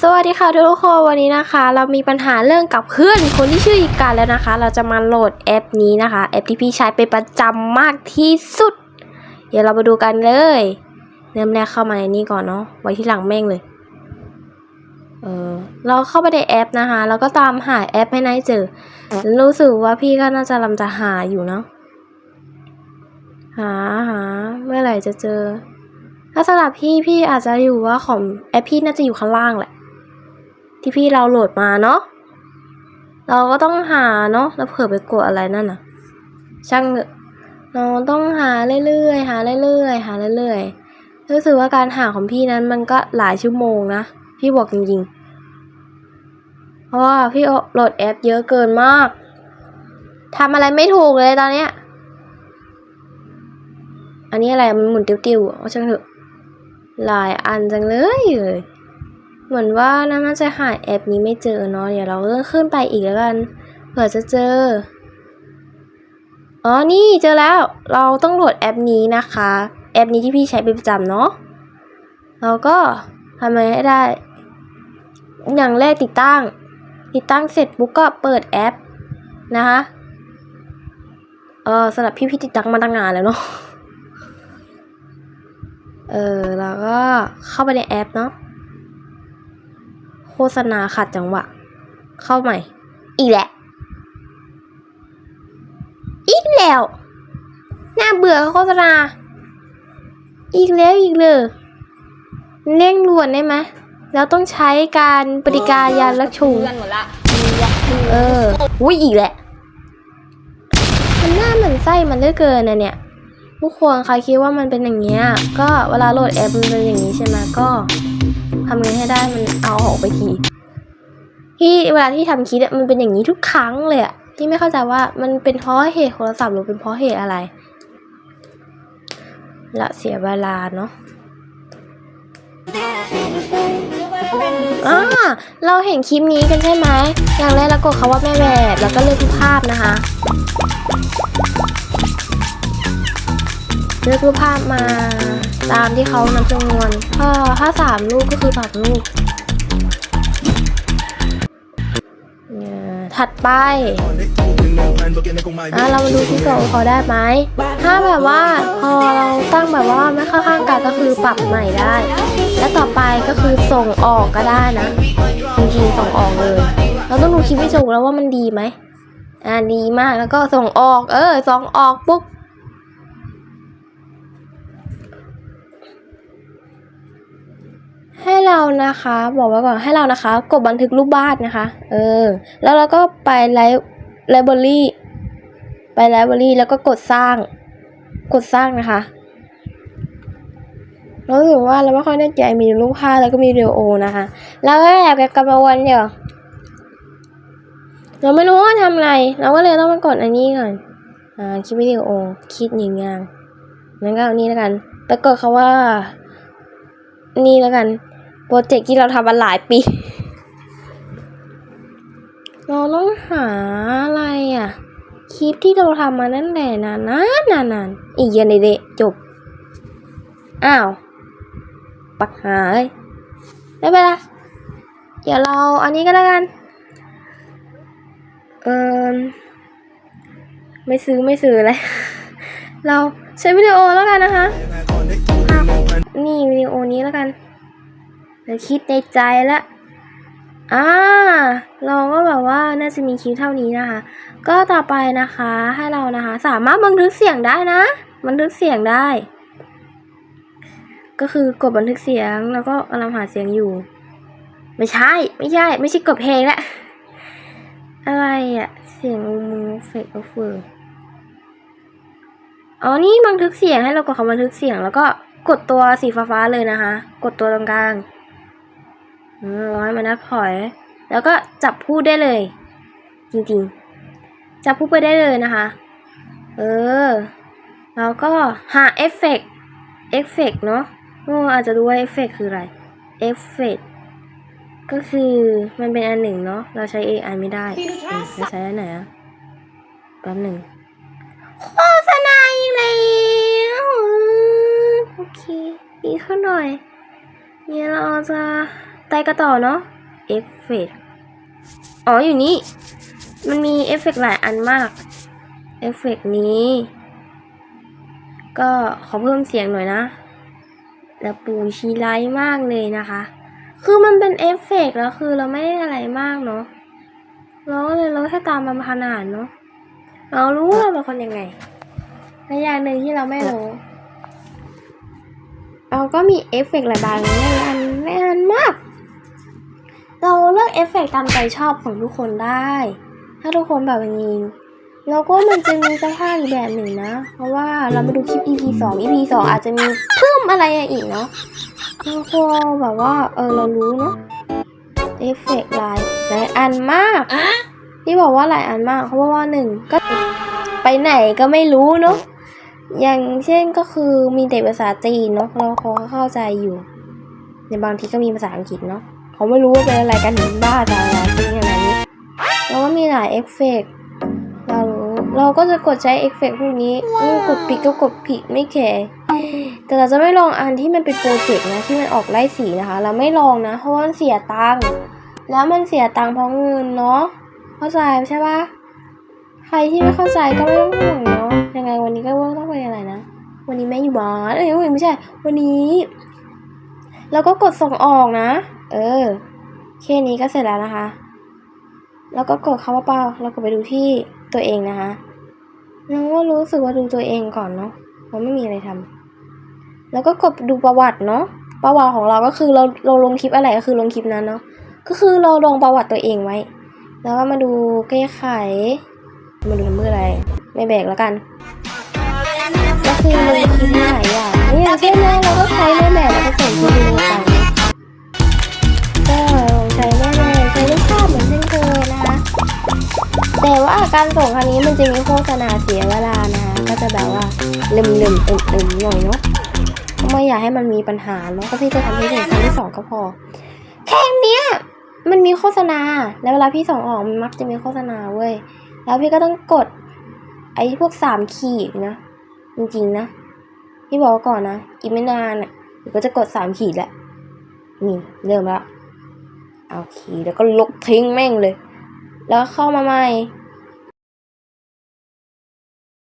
สวัสดีค่ะทุกคนวันนี้นะคะ เรามีปัญหาเรื่องกับเพื่อนคนที่ชื่ออีกการแล้วนะคะ เราจะมาโหลดแอปนี้นะคะ แอปที่พี่ใช้เป็นประจำมากที่สุด เดี๋ยวเรามาดูกันเลยเริ่มแรกเข้ามาในนี้ก่อนเนาะไว้ที่หลังแม่งเลยเออเราเข้าไปในแอปนะคะ แล้วก็ตามหาแอปให้นายเจอ รู้สึกว่าพี่ก็น่าจะลำจะหาอยู่เนาะหาหาเมื่อไหร่จะเจอถ้าสำหรับพี่พี่อาจจะอยู่ว่าของแอปพี่น่าจะอยู่ข้างล่างแหละ ที่พี่เราโหลดมาเนาะ เราก็ต้องหาเนาะแล้วเผื่อไปกดอะไรนั่นน่ะ ช่างเถอะเราต้องหาเรื่อยๆ หาเรื่อยๆ หาเรื่อยๆ รู้สึกว่าการหาของพี่นั้นมันก็หลายชั่วโมงนะ พี่บอกจริงๆ เพราะว่าพี่โหลดแอปเยอะเกินมากทำอะไรไม่ถูกเลยตอนเนี้ย อันนี้อะไรมันหมุนติ้วๆเอาช่างเถอะหลายอันจังเลยเลย เหมือนว่าน่าจะหาแอปนี้ไม่เจอเนาะเดี๋ยวเราเลื่อนขึ้นไปอีกแล้วกันเผื่อจะเจอ อ๋อ นี่เจอแล้ว เราต้องโหลดแอปนี้นะคะ แอปนี้ที่พี่ใช้เป็นประจำเนาะเราก็ทำไงให้ได้ อย่างแรกติดตั้ง ติดตั้งเสร็จปุ๊บก็เปิดแอปนะคะเออสำหรับพี่พี่ติดตั้งมาตั้งนานแล้วเนาะเออแล้วก็เข้าไปในแอปเนาะ ษณาขัดจังหวะ เข้าใหม่ อีกแหละ อีกแล้วน่าเบื่อโฆษณา อีกแล้วอีกเลยเร่งด่วนได้ไหมแล้วต้องใช้การปฏิการยานลักชูเพื่อนหมดละเอออุ้ยอีกแหละ มันน่าเหมือนไส้มันเหลือเกินนะเนี่ยทุกคนใครคิดว่ามันเป็นอย่างเงี้ยก็เวลาโหลดแอปมันเป็นอย่างนี้ใช่ไหมก็ทำไงให้ได้มันเอาออกไปทีที่เวลาที่ทำคลิปอะมันเป็นอย่างนี้ทุกครั้งเลยอะที่ไม่เข้าใจว่ามันเป็นเพราะเหตุโทรศัพท์หรือเป็นเพราะเหตุอะไร ละเสียเวลาเนาะอ่าเราเห็นคลิปนี้กันใช่ไหมอย่างแรกเรากดคำว่าแม่แบบแล้วก็เลือกรูปภาพนะคะเลือกรูปภาพมา ตามที่เขานำจำนวนถ้าถ้าสามรูปก็คือสามรูปเนี่ยถัดไปอะเรามาดูที่เก่าเขาได้ไหม ถ้าแบบว่าพอเราตั้งแบบว่าไม่เข้าข้างกันก็คือปรับใหม่ได้ และต่อไปก็คือส่งออกก็ได้นะจริงๆส่งออกเลย เราต้องดูคลิปวิดีโอแล้วว่ามันดีไหมอ่าดีมากแล้วก็ส่งออก เออส่งออกปุ๊บ ให้เรานะคะ บอกไว้ก่อนให้เรานะคะ กดบันทึกรูปบ้านนะคะ เออ แล้วเราก็ไปไลไลบรารีไปไลบรารีแล้วก็กดสร้าง กดสร้างนะคะรู้สึกว่าเราไม่ค่อยแน่ใจมีรูปภาพแล้วก็มีวิดีโอนะคะ แล้วก็แอบกับกระบวนเดียวเราไม่รู้ว่าทำอะไร เราก็เลยต้องมากดอันนี้ก่อนอ่าคลิปวิดีโอคิดอย่างงงั้นก็เอานี้แล้วกัน ไปกดคาว่า นี่แล้วกัน ปรเจกต์ที่เราทำมาหลายปี เราต้องหาอะไรอะ คลิปที่เราทำมานั่นแหละนานนานนานนานอีกเย็นเดะจบ อ้าว ปักหาเลยไม่เป็นไรเดี๋ยวเราอันนี้ก็แล้วกัน เออไม่ซื้อไม่ซื้อเลย เราใช้วิดีโอแล้วกันนะคะ นี่วิดีโอนี้แล้วกัน เดี๋ยวคิดในใจละอ่าเราก็แบบว่าน่าจะมีคลิปเท่านี้นะคะ ก็ต่อไปนะคะให้เรานะคะ สามารถบันทึกเสียงได้นะ บันทึกเสียงได้ ก็คือกดบันทึกเสียงแล้วก็กำลังหาเสียงอยู่ ไม่ใช่ ไม่ใช่ ไม่ใช่กดเพลงละอะไรอะเสียงมูเฟกเฟอร์อ๋อนี่บันทึกเสียงให้เรากดคำบันทึกเสียง แล้วก็กดตัวสีฟ้าๆเลยนะคะ กดตัวตรงกลาง ร้อยมานัดพอย แล้วก็จับพูดได้เลย จริงๆ จับพูดไปได้เลยนะคะ เออ แล้วก็หาเอฟเฟกต์เอฟเฟกต์เนาะโอ้อาจจะรู้ว่าเอฟเฟกต์คืออะไรเอฟเฟกต์ก็คือมันเป็นอันหนึ่งเนาะเราใช้ AI ไม่ได้อืมเราใช้อันไหนอะแป๊บหนึ่งโฆษณาอีกแล้วโอเคดีขึ้นหน่อยเนี่ยเราจะ ไปกันต่อเนาะเอฟเฟกต์อ๋ออยู่นี่มันมีเอฟเฟกต์หลายอันมาก เอฟเฟกต์นี้ ก็ขอเพิ่มเสียงหน่อยนะ แล้วปูชีไลท์มากเลยนะคะ คือมันเป็นเอฟเฟกต์แล้วคือเราไม่ได้อะไรมากเนาะ เราก็เลยลดให้ตามมันขนาดเนาะ เรารู้ว่าเราเป็นคนยังไงและอย่างหนึ่งที่เราไม่รู้ เราก็มีเอฟเฟกต์หลายบางหลายอันหลายอันมาก เราเลือกเอฟเฟกต์ตามใจชอบของทุกคนได้ ถ้าทุกคนแบบนี้เราก็มันจะมีสภาพอีกแบบหนึ่งนะ เพราะว่าเรามาดูคลิป EP สอง EP สองอาจจะมีเพิ่มอะไรอีกเนาะเราก็แบบว่า เออเรารู้เนาะเอฟเฟกต์หลายหลายอันมาก ที่บอกว่าหลายอันมากเพราะว่าหนึ่งก็ไปไหนก็ไม่รู้เนาะอย่างเช่นก็คือมีเด็กภาษาจีนเนาะเราเขาก็เข้าใจอยู่ ในบางทีก็มีภาษาอังกฤษเนาะ เขาไม่รู้ว่าเป็นอะไรกันถึงบ้าภาษาจีนอะไรนี้แล้วก็มีหลายเอฟเฟกต์เรารู้เราก็จะกดใช้เอฟเฟกต์พวกนี้อืมกดผิดก็กดผิดไม่แคร์แต่เราจะไม่ลองอันที่มันเป็นโปรเจกต์นะที่มันออกไล่สีนะคะ เราไม่ลองนะเพราะว่ามันเสียตังค์แล้วมันเสียตังค์เพราะเงินเนาะเข้าใจใช่ปะใครที่ไม่เข้าใจก็ไม่ต้องห่วงเนาะยังไงวันนี้ก็ว่าต้องไปอะไรนะวันนี้แม่อยู่บ้านเอ้ยไม่ใช่ วันนี้เราก็กดส่งออกนะ เออ แค่นี้ก็เสร็จแล้วนะคะ แล้วก็กดคำว่าเปล่าแล้วก็ไปดูที่ตัวเองนะคะแล้วก็รู้สึกว่าดูตัวเองก่อนเนาะมันไม่มีอะไรทำแล้วก็กดดูประวัติเนาะประวัติของเราก็คือเราเราลงคลิปอะไรก็คือลงคลิปนั้นเนาะก็คือเราลงประวัติตัวเองไว้ แล้วก็มาดูแก้ไข มาดูทำเพื่ออะไร ไม่แบกแล้วกัน ก็คือลงคลิปหลายอย่างนี่อย่างเช่นนะ ส่งครั้งนี้มันจะมีโฆษณาเสียเวลานะคะก็จะแบบว่าลืมลืมอึมอึมๆหน่อยเนาะไม่อยากให้มันมีปัญหาเนาะก็พี่จะทำให้ถึงครั้งที่สองก็พอแค่เนี้ยมันมีโฆษณา แล้วเวลาพี่ส่งออกมันมักจะมีโฆษณาเว้ย แล้วพี่ก็ต้องกด ไอ้พวกสามขีดนะ จริงๆนะ พี่บอกก่อนนะ อีกไม่นานอะเดี๋ยวก็จะกดสามขีดแหละนี่เริ่มแล้ว เอาขีดแล้วก็ลบทิ้งแม่งเลย แล้วเข้ามาใหม่